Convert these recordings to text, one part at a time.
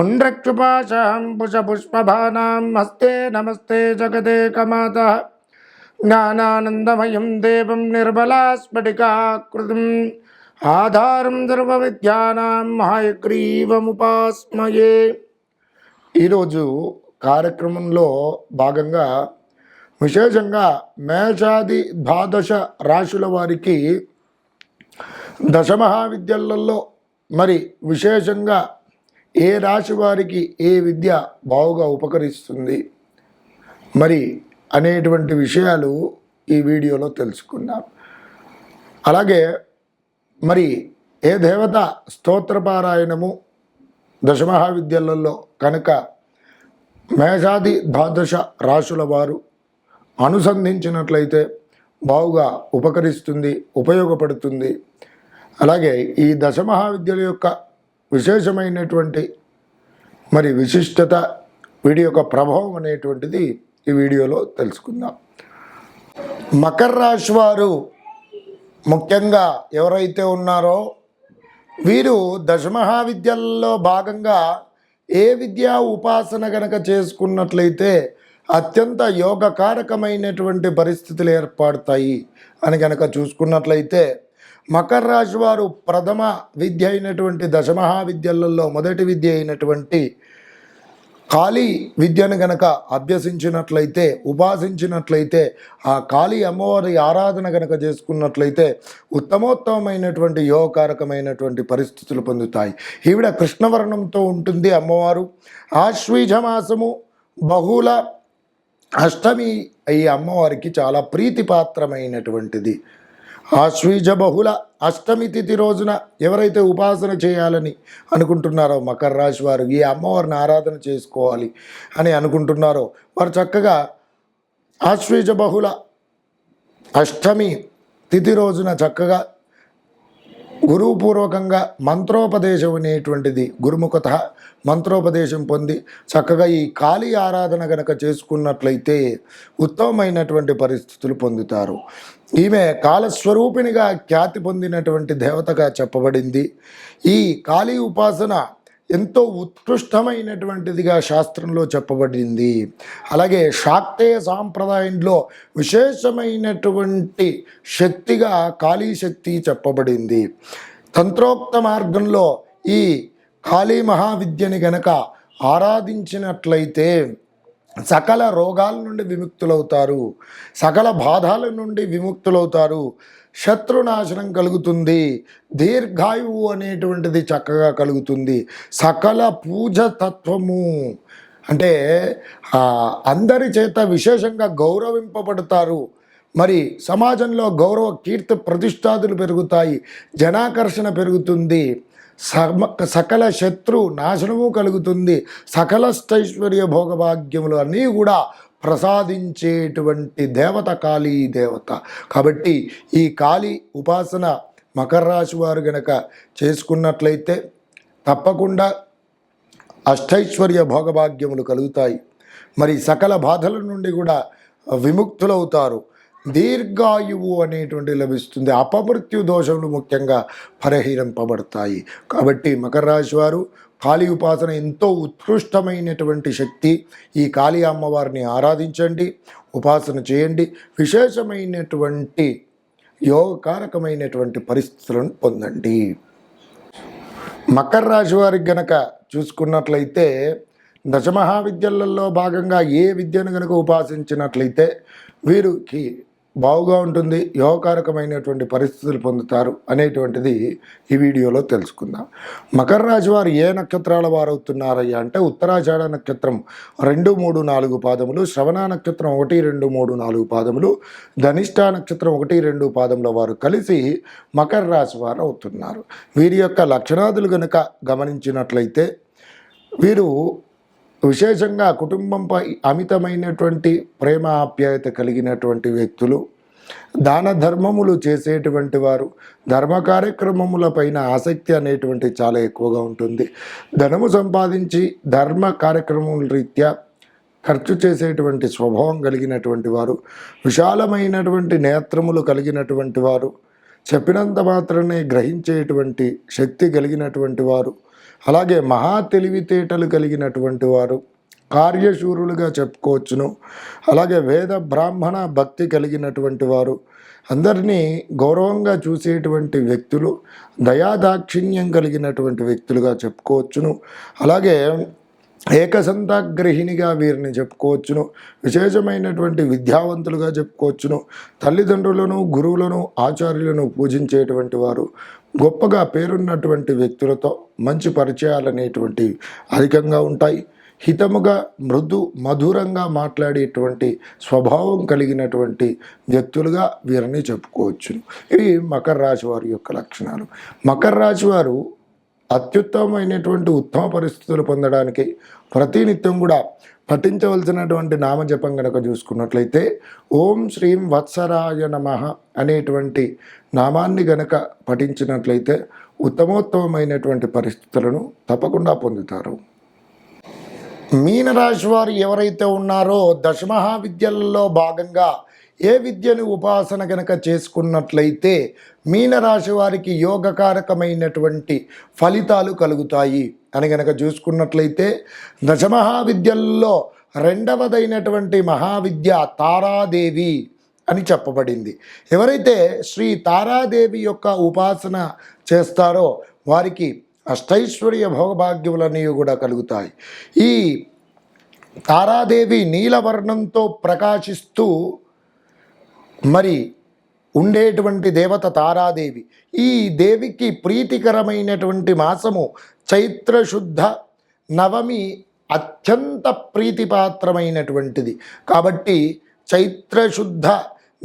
పుండ్రక్షుపాశాం పుష్పభానాం హస్తే నమస్తే జగదే కమాత. జ్ఞానానందమయం దేవం నిర్మలాస్ఫటికాకృతిం ఆధారం సర్వవిద్యానాం మహాయగ్రీవముపాస్మయే. ఈరోజు కార్యక్రమంలో భాగంగా విశేషంగా మేషాది ద్వాదశ రాశుల వారికి దశమహావిద్యలలో మరి విశేషంగా ఏ రాశి వారికి ఏ విద్య బావుగా ఉపకరిస్తుంది? మరి అనేటువంటి విషయాలు ఈ వీడియోలో తెలుసుకుందాం. అలాగే మరి ఏ దేవత స్తోత్రపారాయణము దశమహావిద్యలలో కనుక మేషాది ద్వాదశ రాశుల వారు అనుసంధించినట్లయితే బావుగా ఉపకరిస్తుంది ఉపయోగపడుతుంది. అలాగే ఈ దశమహావిద్యల యొక్క విశేషమైనటువంటి మరి విశిష్టత వీడి యొక్క ప్రభావం అనేటువంటిది ఈ వీడియోలో తెలుసుకుందాం. మకర రాశి వారు ముఖ్యంగా ఎవరైతే ఉన్నారో వీరు దశమహావిద్యల్లో భాగంగా ఏ విద్యా ఉపాసన గనక చేసుకున్నట్లయితే అత్యంత యోగకారకమైనటువంటి పరిస్థితులు ఏర్పడతాయి అని గనక చూసుకున్నట్లయితే మకర రాశి వారు ప్రథమ విద్య అయినటువంటి దశమహావిద్యలలో మొదటి విద్య అయినటువంటి కాళీ విద్యను గనక అభ్యసించినట్లయితే ఉపాసించినట్లయితే ఆ కాళీ అమ్మవారి ఆరాధన గనక చేసుకున్నట్లయితే ఉత్తమోత్తమైనటువంటి యోగకారకమైనటువంటి పరిస్థితులు పొందుతాయి. ఈవిడ కృష్ణవర్ణంతో ఉంటుంది అమ్మవారు. ఆశ్వీజ మాసము బహుళ అష్టమి ఈ అమ్మవారికి చాలా ప్రీతిపాత్రమైనటువంటిది. ఆశ్వీజ బహుళ అష్టమి తిథి రోజున ఎవరైతే ఉపాసన చేయాలని అనుకుంటున్నారో మకర రాశి వారు ఈ అమ్మవారిని ఆరాధన చేసుకోవాలి అని అనుకుంటున్నారో వారు చక్కగా ఆశ్వీజ బహుళ అష్టమి తిథి రోజున చక్కగా గురువుపూర్వకంగా మంత్రోపదేశం అనేటువంటిది గురుముఖత మంత్రోపదేశం పొంది చక్కగా ఈ కాళీ ఆరాధన గనక చేసుకున్నట్లయితే ఉత్తమమైనటువంటి పరిస్థితులు పొందుతారు. ఈమె కాలస్వరూపిణిగా ఖ్యాతి పొందినటువంటి దేవతగా చెప్పబడింది. ఈ కాళీ ఉపాసన ఎంతో ఉత్కృష్టమైనటువంటిదిగా శాస్త్రంలో చెప్పబడింది. అలాగే శాక్తేయ సాంప్రదాయంలో విశేషమైనటువంటి శక్తిగా ఖాళీ శక్తి చెప్పబడింది. తంత్రోక్త మార్గంలో ఈ కాళీ మహావిద్యని గనక ఆరాధించినట్లయితే సకల రోగాల నుండి విముక్తులవుతారు. సకల బాధల నుండి విముక్తులవుతారు. శత్రునాశనం కలుగుతుంది. దీర్ఘాయువు అనేటువంటిది చక్కగా కలుగుతుంది. సకల పూజ తత్వము. అంటే అందరి చేత విశేషంగా గౌరవింపబడతారు. మరి సమాజంలో గౌరవ కీర్తి ప్రతిష్టాదులు పెరుగుతాయి. జనాకర్షణ పెరుగుతుంది. సమ సకల శత్రు నాశనము కలుగుతుంది. సకల స్థైశ్వర్య భోగభాగ్యములు అన్నీ కూడా ప్రసాదించేటువంటి దేవత కాళీ దేవత. కాబట్టి ఈ కాళీ ఉపాసన మకర రాశి వారు గనక చేసుకున్నట్లయితే తప్పకుండా అష్టైశ్వర్య భోగభాగ్యములు కలుగుతాయి. మరి సకల బాధల నుండి కూడా విముక్తులవుతారు. దీర్ఘాయువు అనేటువంటి లభిస్తుంది. అపమృత్యు దోషములు ముఖ్యంగా పరిహరింపబడతాయి. కాబట్టి మకర రాశి వారు కాళీ ఉపాసన ఎంతో ఉత్కృష్టమైనటువంటి శక్తి. ఈ కాళీ అమ్మవారిని ఆరాధించండి ఉపాసన చేయండి. విశేషమైనటువంటి యోగకారకమైనటువంటి పరిస్థితులను పొందండి. మకర రాశి వారికి గనక చూసుకున్నట్లయితే దశమహావిద్యలలో భాగంగా ఏ విద్యను గనక ఉపాసించినట్లయితే వీరికి బాగుగా ఉంటుంది యోగకారకమైనటువంటి పరిస్థితులు పొందుతారు అనేటువంటిది ఈ వీడియోలో తెలుసుకుందాం. మకర రాశి వారు ఏ నక్షత్రాల వారు అవుతున్నారయ్యా అంటే ఉత్తరాషాఢ నక్షత్రం రెండు మూడు నాలుగు పాదములు శ్రవణ నక్షత్రం ఒకటి రెండు మూడు నాలుగు పాదములు ధనిష్ట నక్షత్రం ఒకటి రెండు పాదముల వారు కలిసి మకర రాశి వారు అవుతున్నారు. వీరి యొక్క లక్షణాదులు గనుక గమనించినట్లయితే వీరు విశేషంగా కుటుంబంపై అమితమైనటువంటి ప్రేమ ఆప్యాయత కలిగినటువంటి వ్యక్తులు దాన ధర్మములు చేసేటువంటి వారు ధర్మ కార్యక్రమములపైన ఆసక్తి అనేటువంటి చాలా ఎక్కువగా ఉంటుంది. ధనము సంపాదించి ధర్మ కార్యక్రమముల రీత్యా ఖర్చు చేసేటువంటి స్వభావం కలిగినటువంటి వారు విశాలమైనటువంటి నేత్రములు కలిగినటువంటి వారు చెప్పినంత మాత్రమే గ్రహించేటువంటి శక్తి కలిగినటువంటి వారు అలాగే మహా తెలివితేటలు కలిగినటువంటి వారు కార్యశూరులుగా చెప్పుకోవచ్చును. అలాగే వేద బ్రాహ్మణ భక్తి కలిగినటువంటి వారు అందరినీ గౌరవంగా చూసేటువంటి వ్యక్తులు దయాదాక్షిణ్యం కలిగినటువంటి వ్యక్తులుగా చెప్పుకోవచ్చును. అలాగే ఏకసంతాగ్రహిణిగా వీరిని చెప్పుకోవచ్చును. విశేషమైనటువంటి విద్యావంతులుగా చెప్పుకోవచ్చును. తల్లిదండ్రులను గురువులను ఆచార్యులను పూజించేటువంటి వారు గొప్పగా పేరున్నటువంటి వ్యక్తులతో మంచి పరిచయాలు అనేటువంటి అధికంగా ఉంటాయి. హితముగా మృదు మధురంగా మాట్లాడేటువంటి స్వభావం కలిగినటువంటి వ్యక్తులుగా వీరిని చెప్పుకోవచ్చు ఇవి మకర రాశి వారి యొక్క లక్షణాలు. మకర రాశి వారు అత్యుత్తమమైనటువంటి ఉత్తమ పరిస్థితులు పొందడానికి ప్రతినిత్యం కూడా పఠించవలసినటువంటి నామజపం కనుక చూసుకున్నట్లయితే ఓం శ్రీం వత్సరాయ నమ అనేటువంటి నామాన్ని గనక పఠించినట్లయితే ఉత్తమోత్తమమైనటువంటి పరిస్థితులను తప్పకుండా పొందుతారు. మీనరాశి వారు ఎవరైతే ఉన్నారో దశమహావిద్యలలో భాగంగా ఏ విద్యను ఉపాసన గనక చేసుకున్నట్లయితే మీనరాశి వారికి యోగకారకమైనటువంటి ఫలితాలు కలుగుతాయి. అని గనక చూసుకున్నట్లయితే దశమహావిద్యల్లో రెండవదైనటువంటి మహావిద్య తారాదేవి అని చెప్పబడింది. ఎవరైతే శ్రీ తారాదేవి యొక్క ఉపాసన చేస్తారో వారికి అష్టైశ్వర్య భోగభాగ్యములన్నీ కూడా కలుగుతాయి. ఈ తారాదేవి నీలవర్ణంతో ప్రకాశిస్తూ మరి ఉండేటువంటి దేవత తారాదేవి ఈ దేవికి ప్రీతికరమైనటువంటి మాసము చైత్రశుద్ధ నవమి అత్యంత ప్రీతిపాత్రమైనటువంటిది. కాబట్టి చైత్రశుద్ధ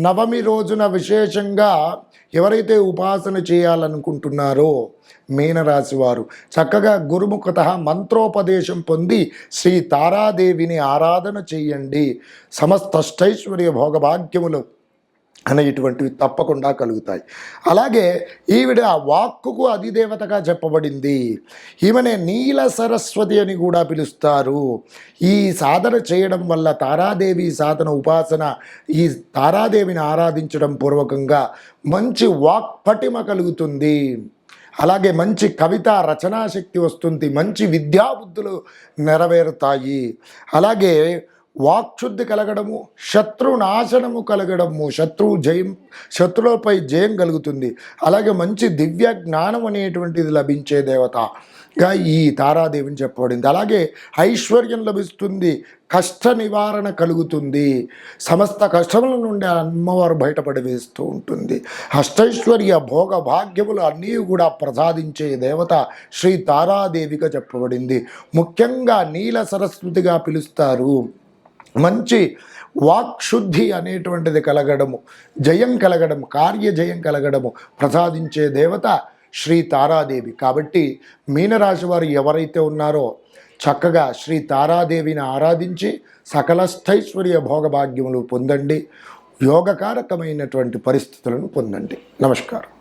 నవమి రోజున విశేషంగా ఎవరైతే ఉపాసన చేయాలనుకుంటున్నారో మీనరాశి వారు చక్కగా గురుముఖత మంత్రోపదేశం పొంది శ్రీ తారాదేవిని ఆరాధన చేయండి. సమస్తష్టైశ్వర్య భోగభాగ్యములు. అనేటువంటివి తప్పకుండా కలుగుతాయి. అలాగే ఈవిడ వాక్కుకు అధిదేవతగా చెప్పబడింది. ఈమెనే నీల సరస్వతి అని కూడా పిలుస్తారు. ఈ సాధన చేయడం వల్ల తారాదేవి సాధన ఉపాసన ఈ తారాదేవిని ఆరాధించడం పూర్వకంగా మంచి వాక్పటిమ కలుగుతుంది. అలాగే మంచి కవిత రచనా శక్తి వస్తుంది. మంచి విద్యాబుద్ధులు నెరవేరుతాయి. అలాగే వాక్శుద్ధి కలగడము శత్రు నాశనము కలగడము శత్రువు జయం శత్రువులపై జయం కలుగుతుంది. అలాగే మంచి దివ్య జ్ఞానం అనేటువంటిది లభించే దేవతగా ఈ తారాదేవిని చెప్పబడింది. అలాగే ఐశ్వర్యం లభిస్తుంది కష్ట నివారణ కలుగుతుంది. సమస్త కష్టముల నుండి అమ్మవారు బయటపడి వేస్తూ ఉంటుంది. అష్టైశ్వర్య భోగ భాగ్యములు అన్నీ కూడా ప్రసాదించే దేవత శ్రీ తారాదేవిగా చెప్పబడింది. ముఖ్యంగా నీల సరస్వతిగా పిలుస్తారు. మంచి వాక్శుద్ధి అనేటువంటిది కలగడము జయం కలగడం కార్యజయం కలగడము ప్రసాదించే దేవత శ్రీ తారాదేవి. కాబట్టి మీనరాశి వారు ఎవరైతే ఉన్నారో చక్కగా శ్రీ తారాదేవిని ఆరాధించి సకలస్థైశ్వర్య భోగభాగ్యములు పొందండి. యోగకారకమైనటువంటి పరిస్థితులను పొందండి. నమస్కారం.